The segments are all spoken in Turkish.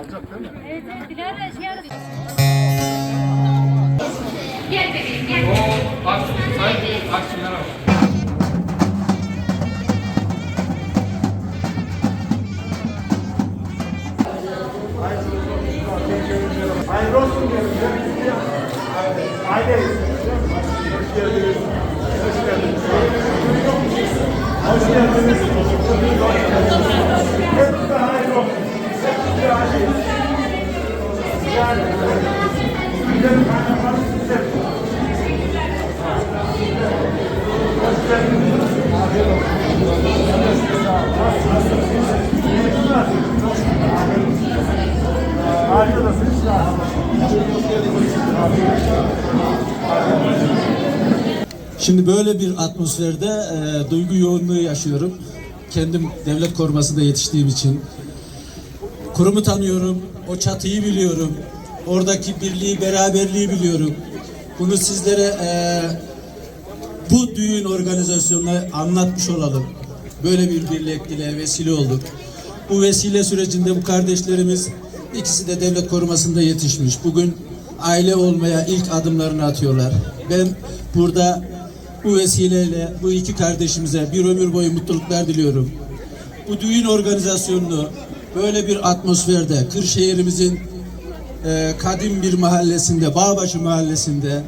Alacak değil mi? Evet, evet, Dilara şey aradı. O Aksu, Sayın Aksu merhaba. Hayırlı olsun diyorum. Aileyiz. Hoş geldiniz. Hoş geldiniz. Hoş geldiniz. Hepsi hayırlı. Hepsi. Hoş geldiniz. İyisiniz. Afiyet olsun. Şimdi böyle bir atmosferde e, duygu yoğunluğu yaşıyorum. Kendim devlet korumasında yetiştiğim için. Kurumu tanıyorum, o çatıyı biliyorum. Oradaki birliği, beraberliği biliyorum. Bunu sizlere e, bu düğün organizasyonuna anlatmış olalım. Böyle bir birlikteliğe vesile olduk. Bu vesile sürecinde bu kardeşlerimiz ikisi de devlet korumasında yetişmiş. Bugün aile olmaya ilk adımlarını atıyorlar. Ben burada bu vesileyle bu iki kardeşimize bir ömür boyu mutluluklar diliyorum. Bu düğün organizasyonunu böyle bir atmosferde Kırşehir'imizin e, kadim bir mahallesinde, Bağbaşı mahallesinde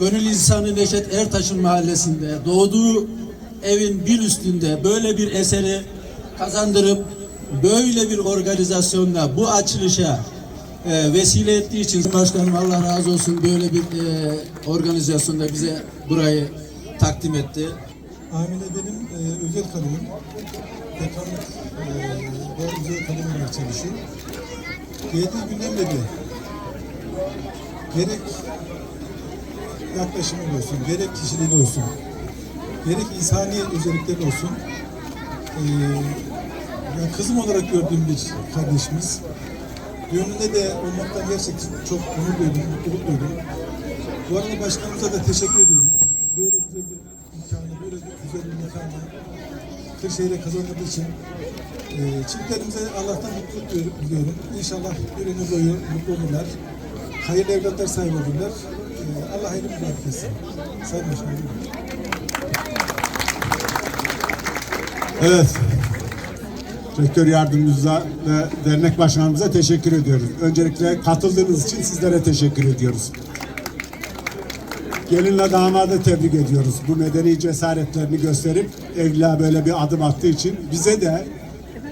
Gönül insanı Neşet Ertaş'ın mahallesinde doğduğu evin bir üstünde böyle bir eseri kazandırıp böyle bir organizasyonla bu açılışa e, vesile ettiği için başkanım Allah razı olsun böyle bir e, organizasyonda bize burayı takdim etti. Amine benim e, özel kalemim. Dekanlık e, ve özel kalem olarak çalışıyor. Geldiği günden beri gerek yaklaşımı olsun, gerek kişiliği olsun, gerek insani özellikleri olsun. E, yani kızım olarak gördüğüm bir kardeşimiz. Düğününde de olmaktan gerçekten çok onur duydum, mutluluk duydum. Bu arada başkanımıza da teşekkür ediyorum. Böyle güzel bir imkanı, böyle güzel bir mekanı Kırşehir'e kazandığı için e, çiftlerimize Allah'tan mutluluk diliyorum-. İnşallah ömür boyu mutlu olurlar. Hayırlı evlatlar sahibi olurlar. E, Allah hayırlı mübarek etsin. Sayın Başkanım. Evet. Rektör yardımcımıza ve dernek başkanımıza teşekkür ediyoruz. Öncelikle katıldığınız için sizlere teşekkür ediyoruz. Gelinle damadı tebrik ediyoruz. Bu medeni cesaretlerini gösterip evliliğe böyle bir adım attığı için bize de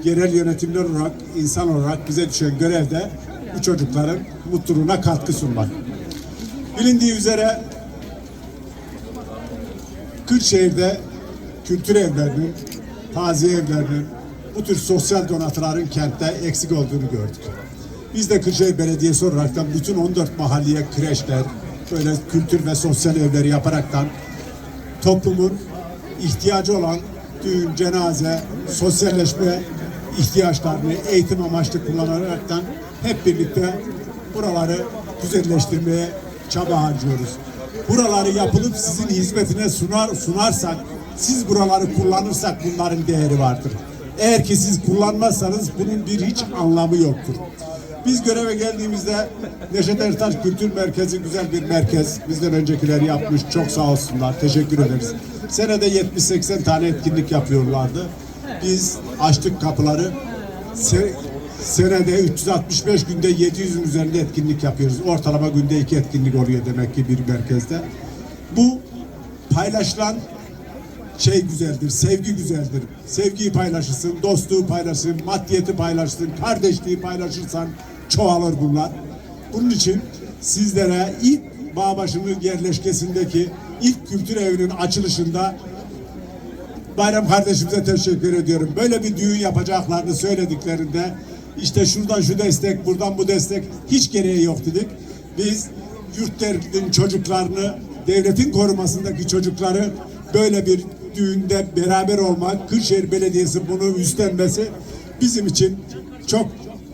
yerel yönetimler olarak, insan olarak bize düşen görevde bu çocukların mutluluğuna katkı sunmak. Bilindiği üzere Kırşehir'de kültür evlerinin, taziye evlerinin, bu tür sosyal donatıların kentte eksik olduğunu gördük. Biz de Kırşehir Belediyesi olaraktan bütün 14 mahalleye kreşler, böyle kültür ve sosyal evleri yaparaktan toplumun ihtiyacı olan düğün, cenaze, sosyalleşme ihtiyaçlarını eğitim amaçlı kullanaraktan hep birlikte buraları güzelleştirmeye çaba harcıyoruz. Buraları yapılıp sizin hizmetine sunar sunarsak, siz buraları kullanırsak bunların değeri vardır. Eğer ki siz kullanmazsanız bunun bir hiç anlamı yoktur. Biz göreve geldiğimizde Neşet Ertaş Kültür Merkezi güzel bir merkez. Bizden öncekiler yapmış. Çok sağ olsunlar. Teşekkür ederiz. Senede 70-80 tane etkinlik yapıyorlardı. Biz açtık kapıları. Se- senede 365 günde 700'ün üzerinde etkinlik yapıyoruz. Ortalama günde iki etkinlik oluyor demek ki bir merkezde. Bu paylaşılan şey güzeldir, sevgi güzeldir. Sevgiyi paylaşırsın, dostluğu paylaşırsın, maddiyeti paylaşırsın, kardeşliği paylaşırsan çoğalır bunlar. Bunun için sizlere ilk Bağbaşı'nın yerleşkesindeki ilk kültür evinin açılışında Bayram kardeşimize teşekkür ediyorum. Böyle bir düğün yapacaklarını söylediklerinde işte şuradan şu destek, buradan bu destek hiç gereği yok dedik. Biz yurtların çocuklarını, devletin korumasındaki çocukları böyle bir düğünde beraber olmak, Kırşehir Belediyesi bunu üstlenmesi bizim için çok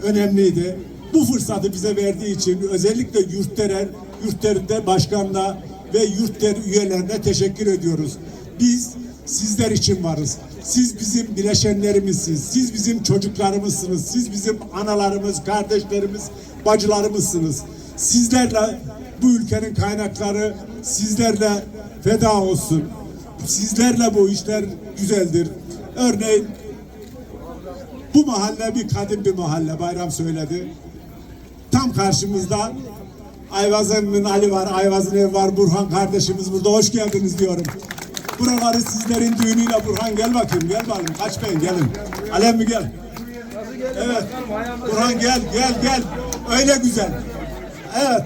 önemliydi. Bu fırsatı bize verdiği için özellikle yurtderen, yurtlerinde başkanla ve yurtler üyelerine teşekkür ediyoruz. Biz sizler için varız. Siz bizim bileşenlerimizsiniz. Siz bizim çocuklarımızsınız. Siz bizim analarımız, kardeşlerimiz, bacılarımızsınız. Sizlerle bu ülkenin kaynakları sizlerle feda olsun. Sizlerle bu işler güzeldir. Örneğin bu mahalle bir kadim bir mahalle. Bayram söyledi. Tam karşımızda Ayvaz'ın Ali var, Ayvaz'ın ev var, Burhan kardeşimiz burada. Hoş geldiniz diyorum. Buraları sizlerin düğünüyle Burhan gel bakayım, gel bakayım. Kaçmayın, gelin. Alem mi gel? Evet. Burhan gel, gel, gel. Öyle güzel. Evet.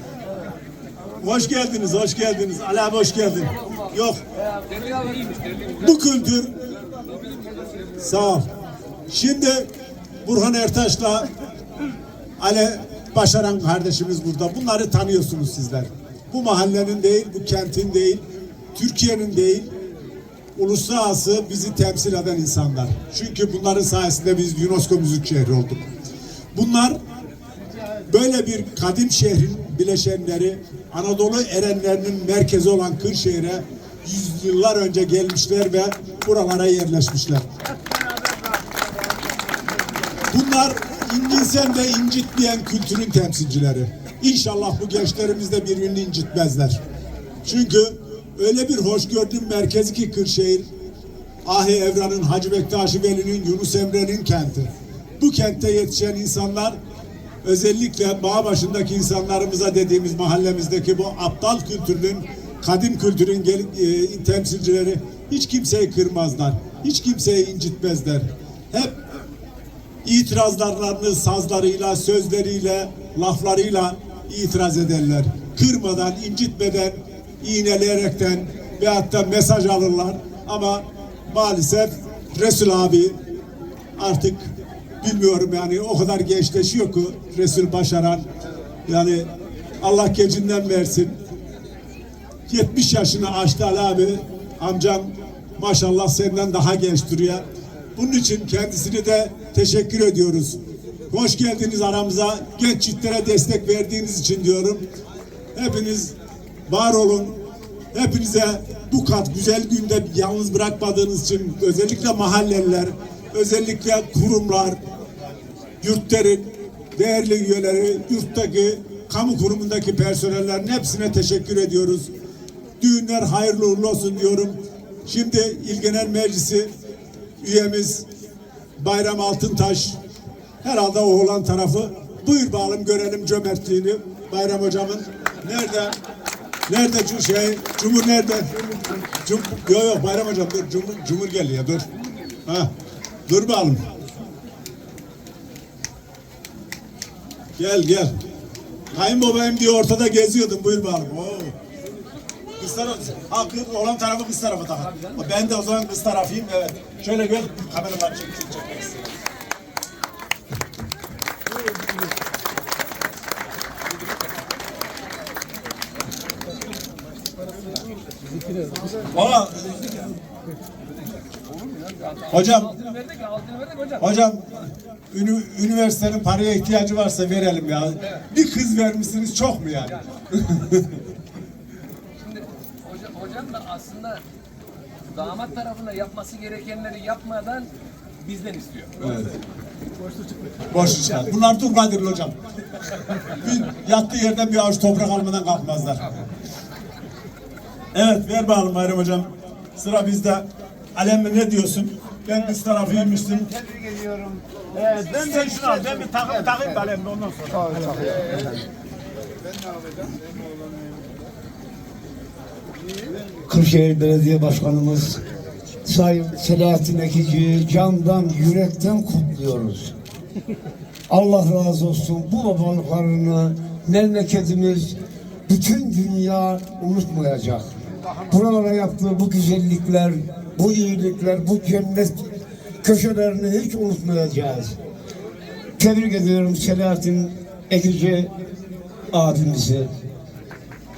Hoş geldiniz, hoş geldiniz. Ali hoş geldin. Yok. Bu kültür Sağ ol. Şimdi Burhan Ertaş'la Ali Başaran kardeşimiz burada. Bunları tanıyorsunuz sizler. Bu mahallenin değil, bu kentin değil, Türkiye'nin değil, uluslararası bizi temsil eden insanlar. Çünkü bunların sayesinde biz UNESCO Müzik Şehri olduk. Bunlar böyle bir kadim şehrin bileşenleri Anadolu erenlerinin merkezi olan Kırşehir'e yüzyıllar önce gelmişler ve buralara yerleşmişler. Bunlar incinsen de incitmeyen kültürün temsilcileri. İnşallah bu gençlerimiz de birbirini incitmezler. Çünkü öyle bir hoşgörünün merkezi ki Kırşehir, Ahi Evran'ın, Hacı Bektaşi Veli'nin, Yunus Emre'nin kenti. Bu kentte yetişen insanlar özellikle bağ başındaki insanlarımıza dediğimiz mahallemizdeki bu aptal kültürün, kadim kültürün gel, e, temsilcileri hiç kimseyi kırmazlar. Hiç kimseyi incitmezler. Hep itirazlarını sazlarıyla, sözleriyle, laflarıyla itiraz ederler. Kırmadan, incitmeden, iğneleyerekten ve hatta mesaj alırlar. Ama maalesef Resul abi artık bilmiyorum yani o kadar gençleşiyor ki Resul Başaran yani Allah gecinden versin. 70 yaşını aştı Ali abi. Amcam maşallah senden daha genç duruyor. Bunun için kendisini de teşekkür ediyoruz. Hoş geldiniz aramıza. Genç çiftlere destek verdiğiniz için diyorum. Hepiniz var olun. Hepinize bu kat güzel günde yalnız bırakmadığınız için özellikle mahalleliler, özellikle kurumlar, yurtların değerli üyeleri, yurttaki kamu kurumundaki personellerin hepsine teşekkür ediyoruz. Düğünler hayırlı uğurlu olsun diyorum. Şimdi İl Genel Meclisi üyemiz Bayram Altıntaş herhalde o olan tarafı. Buyur bakalım görelim cömertliğini. Bayram hocamın nerede? Nerede cu şey Cumhur nerede? Cum yok yok Bayram hocam dur Cumhur, Cumhur geliyor dur. Ha dur bakalım. Gel gel. Kayınbabayım diye ortada geziyordum buyur bakalım. Oo. Kız tarafı, ha kız olan tarafı kız tarafı daha. Ben de o zaman kız tarafıyım evet. Şöyle gel kameralar çek, çekmez. Valla Hocam Hocam ünü, üniversitenin paraya ihtiyacı varsa verelim ya. Bir kız vermişsiniz çok mu yani? Şimdi hoca, hocam da aslında damat tarafına yapması gerekenleri yapmadan bizden istiyor. Boş işler. Bunlar Turgay'dır hocam. Bir yattığı yerden bir avuç toprak almadan kalkmazlar. Evet ver bakalım Bayram hocam. Sıra bizde. Alem ne diyorsun? Ben kız tarafıymıştım. Tebrik ediyorum. Evet, ben de şunu al. Ben bir takım takayım da Alem'de ondan sonra. Kırşehir Belediye Başkanımız Sayın Selahattin Ekici candan yürekten kutluyoruz. Allah razı olsun bu babalıklarını memleketimiz bütün dünya unutmayacak. Buralara yaptığı bu güzellikler, bu iyilikler, bu cennet köşelerini hiç unutmayacağız. Tebrik ediyorum Selahattin Ekici abimizi.